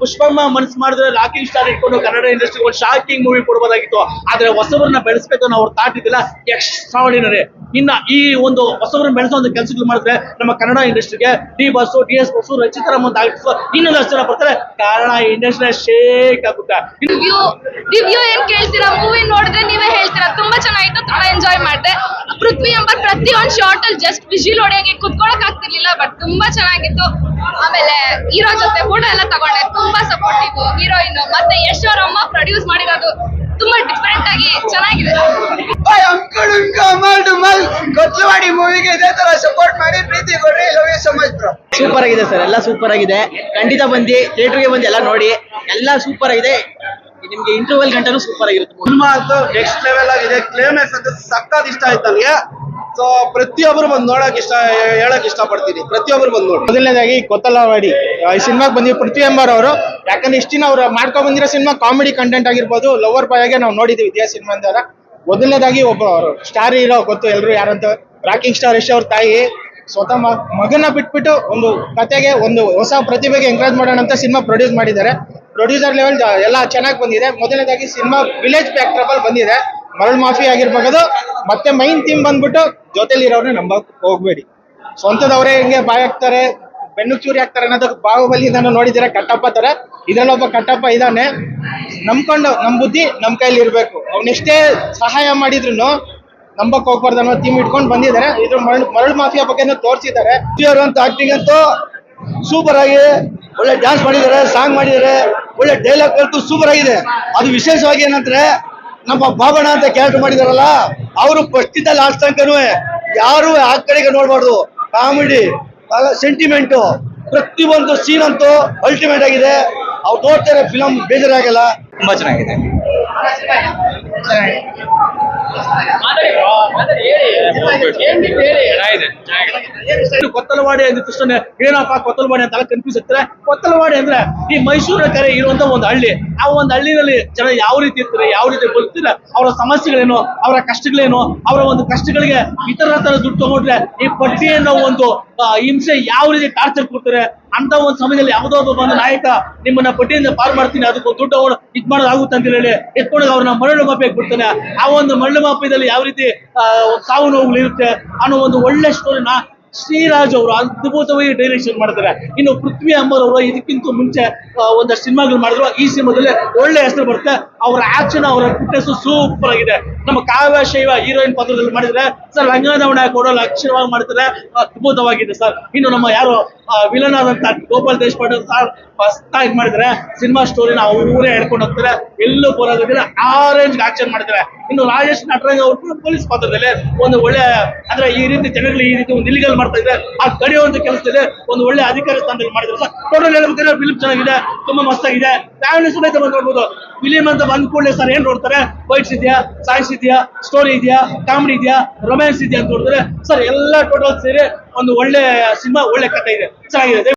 ಪುಷ್ಪಮ್ಮ ಮನಸ್ಸು ಮಾಡಿದ್ರೆ rocking star ಇಟ್ಕೊಂಡು ಕನ್ನಡ ಇಂಡಸ್ಟ್ರಿ ಒಂದು ಶಾಕಿಂಗ್ ಮೂವಿ ಕೊಡ್ಬೋದಾಗಿತ್ತು. ಆದ್ರೆ ಹೊಸಬ್ರನ್ನ ಬೆಳೆಸ್ಬೇಕು ಅನ್ನೋ ಅವ್ರ ಥಾಟ್ ಇದ್ದಿಲ್ಲ ಎಕ್ಸ್ಟ್ರಾಡಿನರಿ ಇನ್ನ ಈ ಒಂದು ಹೊಸಬ್ರನ್ನ ಬೆಳೆಸೋ ಒಂದು ಕೆಲಸಗಳು ಮಾಡಿದ್ರೆ ನಮ್ಮ ಕನ್ನಡ ಇಂಡಸ್ಟ್ರಿಗೆ D boss, D S boss Rachita Ramma ಅಂತ ಇನ್ನೊಂದು ಇನ್ನೊಂದಷ್ಟು ಜನ ಬರ್ತಾರೆ. ಕಾರಣ ಇಂಡಸ್ಟ್ರಿ ಶೇಕ್ ಆಗುತ್ತೆ ಏನ್ ಕೇಳ್ತೀರಾ? ಮೂವಿ ನೋಡಿದ್ರೆ ನೀವೇ ಹೇಳ್ತೀರಾ? ತುಂಬಾ ಚೆನ್ನಾಗಿತ್ತು, ತುಂಬಾ ಎಂಜಾಯ್ ಮಾಡಿದೆ. ಪೃಥ್ವಿ ಎಂಬ ಒಂದು ಶಾರ್ಟ್ ಅಲ್ಲಿ ಜಸ್ಟ್ ವಿಜಿಲ್ ಹೊಡೆಯಂಗೆ ಕುತ್ಕೊಳಕ್ ತುಂಬಾ ಚೆನ್ನಾಗಿತ್ತು. ಆಮೇಲೆ ಹೀರೋ ಜೊತೆ ಫೋಟೋ ಎಲ್ಲ ತಗೊಂಡೆ. ತುಂಬಾ ಸಪೋರ್ಟಿವ್ ಹೀರೋಯಿನ್. ಮತ್ತೆ ಯಶ್ ಅವರಮ್ಮ ಪ್ರೊಡ್ಯೂಸ್ ಮಾಡಿರೋದು ತುಂಬಾ ಡಿಫ್ರೆಂಟ್ ಆಗಿ ಚೆನ್ನಾಗಿದೆ. ಮೂವಿಗೆ ಇದೇ ತರ ಸಪೋರ್ಟ್ ಮಾಡಿ ಪ್ರೀತಿ ಕೊಡ್ರಿ. Love you so much bro super ಆಗಿದೆ ಸರ್ ಎಲ್ಲ ಸೂಪರ್ ಆಗಿದೆ. ಖಂಡಿತ ಬಂದು ಥಿಯೇಟರ್ಗೆ ಬಂದು ಎಲ್ಲ ನೋಡಿ. ಎಲ್ಲ ಸೂಪರ್ ಆಗಿದೆ. ನಿಮ್ಗೆ ಇಂಟರ್ವಲ್ ಗಂಟೆನೂ ಸೂಪರ್ ಆಗಿರುತ್ತೆ. ಸಿನಿಮಾ ಅಂತೂ ನೆಕ್ಸ್ಟ್ ಲೆವೆಲ್ ಆಗಿದೆ. ಕ್ಲೈಮ್ಯಾಕ್ಸ್ ಅಂತ ಸಕ್ಕತ್ ಇಷ್ಟ ಆಯ್ತು ನನಗೆ. ಸೊ ಪ್ರತಿಯೊಬ್ಬರು ಬಂದು ನೋಡಕ್ ಇಷ್ಟ, ಹೇಳಕ್ ಇಷ್ಟಪಡ್ತೀನಿ. ಪ್ರತಿಯೊಬ್ಬರು ಬಂದು ನೋಡಿ. ಮೊದಲನೇದಾಗಿ ಕೊತ್ತಲವಾಡಿ ಈ ಸಿನಿಮಾಗೆ ಬಂದಿರೋ ಪೃಥ್ವಿ ಎಂಬರ್ ಅವರು. ಯಾಕಂದ್ರೆ ಇಷ್ಟಿನ ಅವ್ರು ಮಾಡ್ಕೊಂಡ್ ಬಂದಿರೋ ಸಿನಿಮಾ ಕಾಮಿಡಿ ಕಂಟೆಂಟ್ ಆಗಿರ್ಬೋದು ಲವರ್ ಬಾಯ್ ಆಗಿ ನಾವು ನೋಡಿದೀವಿ ಇದೇ ಸಿನಿಮಾ ಅಂತ ಮೊದಲನೇದಾಗಿ ಒಬ್ಬ ಸ್ಟಾರ್ ಹೀರೋ ಗೊತ್ತು ಎಲ್ರು ಯಾರಂತ ರಾಕಿಂಗ್ ಸ್ಟಾರ್ ಯಶ್ ಅವ್ರ ತಾಯಿ. ಸ್ವತಃ ಮಗನ ಬಿಟ್ಬಿಟ್ಟು ಒಂದು ಕತೆಗೆ, ಒಂದು ಹೊಸ ಪ್ರತಿಭೆಗೆ ಎಂಕರೇಜ್ ಮಾಡೋಣ ಅಂತ ಸಿನಿಮಾ ಪ್ರೊಡ್ಯೂಸ್ ಮಾಡಿದ್ದಾರೆ. ಪ್ರೊಡ್ಯೂಸರ್ ಲೆವೆಲ್ ಎಲ್ಲ ಚೆನ್ನಾಗಿ ಬಂದಿದೆ. ಮೊದಲನೇದಾಗಿ ಸಿನಿಮಾ ವಿಲೇಜ್ ಬ್ಯಾಕ್ಟ್ರಬಲ್ ಬಂದಿದೆ. ಮರಳು ಮಾಫಿ ಆಗಿರ್ಬೋದು ಮತ್ತೆ ಮೈನ್ ಥೀಮ್ ಬಂದ್ಬಿಟ್ಟು ಜೊತೆಲಿ ಜೊತೆಲಿರೋರ್ನ ನಂಬಕ್ ಹೋಗ್ಬೇಡಿ. ಸ್ವಂತದವರೇ ಹೆಂಗೆ ಬಾಯ್ ಹಾಕ್ತಾರೆ, ಬೆನ್ನು ಚೂರಿ ಹಾಕ್ತಾರೆ ಅನ್ನೋದಕ್ಕೆ ಬಾಹುಬಲಿ ಇದನ್ನು ನೋಡಿದಿರ ಕಟ್ಟಪ್ಪ ತರ ಇದ್ರಲ್ಲೊಬ್ಬ ಕಟ್ಟಪ್ಪ ಇದ್ದಾನೆ. ನಂಬ್ಕೊಂಡು, ನಮ್ ಬುದ್ಧಿ ನಮ್ ಕೈಲಿ ಇರ್ಬೇಕು. ಅವ್ನೆಷ್ಟೇ ಸಹಾಯ ಮಾಡಿದ್ರು ನಂಬಕ್ ಹೋಗ್ಬಾರ್ದು ಅನ್ನೋ ಥೀಮ್ ಇಟ್ಕೊಂಡು ಬಂದಿದ್ದಾರೆ. ಇದ್ರ ಮರಳು ಮರಳು ಮಾಫಿಯಾ ಬಗ್ಗೆ ತೋರಿಸಿದ್ದಾರೆ. ಅಂತ ಆಕ್ಟಿಂಗ್ ಅಂತೂ ಸೂಪರ್ ಆಗಿ ಒಳ್ಳೆ ಡ್ಯಾನ್ಸ್ ಮಾಡಿದ್ದಾರೆ ಸಾಂಗ್ ಮಾಡಿದ್ದಾರೆ. ಒಳ್ಳೆ ಡೈಲಾಗ್ ಕಲ್ತು ಸೂಪರ್ ಆಗಿದೆ. ಅದು ವಿಶೇಷವಾಗಿ ಏನಂದ್ರೆ ನಮ್ಮ ಬಾಬಣ್ಣ ಅಂತ ಕ್ಯಾರೆಕ್ಟರ್ ಮಾಡಿದಾರಲ್ಲ ಅವರು ಫಸ್ಟ್ ಇಂದ ಲಾಸ್ಟ್ ತನಕನೂ ಯಾರು ಆ ಕಡೆಗೆ ನೋಡ್ಬಾರ್ದು. ಕಾಮಿಡಿ ಸೆಂಟಿಮೆಂಟು ಪ್ರತಿಯೊಂದು ಸೀನ್ ಅಂತೂ ಅಲ್ಟಿಮೇಟ್ ಆಗಿದೆ. ಅವ್ರು ನೋಡ್ತಾರೆ ಫಿಲಮ್ ಬೇಜಾರಾಗಲ್ಲ. ತುಂಬಾ ಚೆನ್ನಾಗಿದೆ. ಇನ್ನು ಕೊತ್ತಲವಾಡಿ ಅಂದ ಕೃಷ್ಣ ಏನಪ್ಪ ಕೊತ್ತಲವಾಡಿ ಅಂತ ಕನ್ಫ್ಯೂಸ್ ಆಗ್ತಾರೆ. ಕೊತ್ತಲವಾಡಿ ಅಂದ್ರೆ ಈ ಮೈಸೂರಿನ ಕರೆ ಇರುವಂತ ಒಂದು ಹಳ್ಳಿ. ಆ ಒಂದು ಹಳ್ಳಿನಲ್ಲಿ ಜನ ಯಾವ ರೀತಿ ಇರ್ತಾರೆ, ಯಾವ ರೀತಿ ಬದುಕ್ತಾರೆ, ಅವರ ಸಮಸ್ಯೆಗಳೇನು, ಅವರ ಕಷ್ಟಗಳೇನು, ಅವರ ಒಂದು ಕಷ್ಟಗಳಿಗೆ ಇತರ ತರ ದುಡ್ಡು ತಗೊಂಡ್ರೆ ಈ ಪಟ್ಟಿ ಅನ್ನೋ ಒಂದು ಹಿಂಸೆ ಯಾವ ರೀತಿ ಟಾರ್ಚರ್ ಕೊಡ್ತಾರೆ? ಅಂತ ಒಂದು ಸಮಯದಲ್ಲಿ ಯಾವುದೋ ಒಬ್ಬ ಒಂದು ನಾಯಕ, ನಿಮ್ಮನ್ನ ಪಟ್ಟಿಯಿಂದ ಪಾರ್ ಮಾಡ್ತೀನಿ, ಅದಕ್ಕೆ ದುಡ್ಡು ಅವನು ಇದ್ ಮಾಡೋದಾಗುತ್ತೆ ಅಂತ ಹೇಳಿ ಎತ್ಕೊಂಡು ಅವ್ರನ್ನ ಮರಳು ಮಾಪಿಗೆ ಬಿಡ್ತಾನೆ. ಆ ಒಂದು ಮರಳು ಮಾಪದಲ್ಲಿ ಯಾವ ರೀತಿ ಸಾವು ನೋವುಗಳು ಇರುತ್ತೆ ಅನ್ನೋ ಒಂದು ಒಳ್ಳೆ ಸ್ಟೋರಿನ ಶ್ರೀರಾಜ್ ಅವರು ಅದ್ಭುತವಾಗಿ ಡೈರೆಕ್ಷನ್ ಮಾಡ್ತಾರೆ. ಇನ್ನು ಪೃಥ್ವಿ ಅಂಬರ್ ಅವರು ಇದಕ್ಕಿಂತ ಮುಂಚೆ ಒಂದಷ್ಟು ಸಿನಿಮಾಗಳು ಮಾಡಿದ್ರು. ಈ ಸಿನಿಮಾದಲ್ಲಿ ಒಳ್ಳೆ ಹೆಸರು ಬರುತ್ತೆ. ಅವರ ಆಕ್ಷನ್ ಅವರ ಫಿಟ್ನೆಸ್ ಸೂಪರ್ ಆಗಿದೆ. ನಮ್ಮ ಕಾವ್ಯ ಶೈವ ಹೀರೋಯಿನ್ ಪಾತ್ರದಲ್ಲಿ ಮಾಡಿದ್ರೆ ಸರ್ ರಂಗನವಣ ಕೊಡಲು ಅಕ್ಷರವಾಗಿ ಮಾಡ್ತಾರೆ ಅದ್ಭುತವಾಗಿದೆ ಸರ್ ಇನ್ನು ನಮ್ಮ ಯಾರು ವಿಲನ್ ಆದಂತ ಗೋಪಾಲ್ ದೇಶಪಾಂಡೆ ಸರ್ ಫಸ್ಟ್ ಆಗಿ ಮಾಡಿದ್ರೆ, ಸಿನಿಮಾ ಸ್ಟೋರಿನ ಅವರೇ ಹೇಳ್ಕೊಂಡು ಹೋಗ್ತಾರೆ. ಎಲ್ಲೂ ಬರೋದಿಲ್ಲ. ಆರೆಂಜ್ ಆಕ್ಷನ್ ಮಾಡಿದ್ದಾರೆ ಇನ್ನು ರಾಜೇಶ್ ನಟರಂಗ್ ಅವರು ಪೊಲೀಸ್ ಪಾತ್ರದಲ್ಲಿ ಒಂದು ಒಳ್ಳೆ, ಅಂದ್ರೆ ಈ ರೀತಿ ಜನಗಳು ಈ ರೀತಿ ಒಂದು ಇಲಿಗಲ್ ಮಾಡ್ತಾ ಇದ್ದಾರೆ. ಆ ಕಡಿಯುವಂತ ಕೆಲಸದಲ್ಲಿ ಒಂದು ಒಳ್ಳೆ ಅಧಿಕಾರಿ ಸ್ಥಾನದಲ್ಲಿ ಮಾಡಿದ್ರು ಸರ್ ಟೋಟಲ್ ಹೇಳ್ಬೇಕಾದ್ರೆ ಫಿಲ್ಮ್ ಚೆನ್ನಾಗಿದೆ, ತುಂಬಾ ಮಸ್ತಾಗಿದೆ. ಫ್ಯಾಮಿಲಿ ಸಮೇತ ಬಂದು ನೋಡ್ಬೋದು ಫಿಲಿಮ್ ಅಂತ ಬಂದ ಕೂಡಲೇ ಸರ್ ಏನ್ ನೋಡ್ತಾರೆ? ಫೈಟ್ಸ್ ಇದೆಯಾ? ಸೈನ್ಸ್ ಇದೆಯಾ? ಸ್ಟೋರಿ ಇದೆಯಾ? ಕಾಮಿಡಿ ಇದೆಯಾ? ರೊಮ್ಯಾನ್ಸ್ ಇದೆಯಾ ಅಂತ ನೋಡಿದ್ರೆ ಸರ್ ಎಲ್ಲ ಟೋಟಲ್ ಸೇರಿ ಒಂದು ಒಳ್ಳೆ ಸಿನಿಮಾ, ಒಳ್ಳೆ ಕಥೆ ಇದೆ. ಚೆನ್ನಾಗಿದೆ.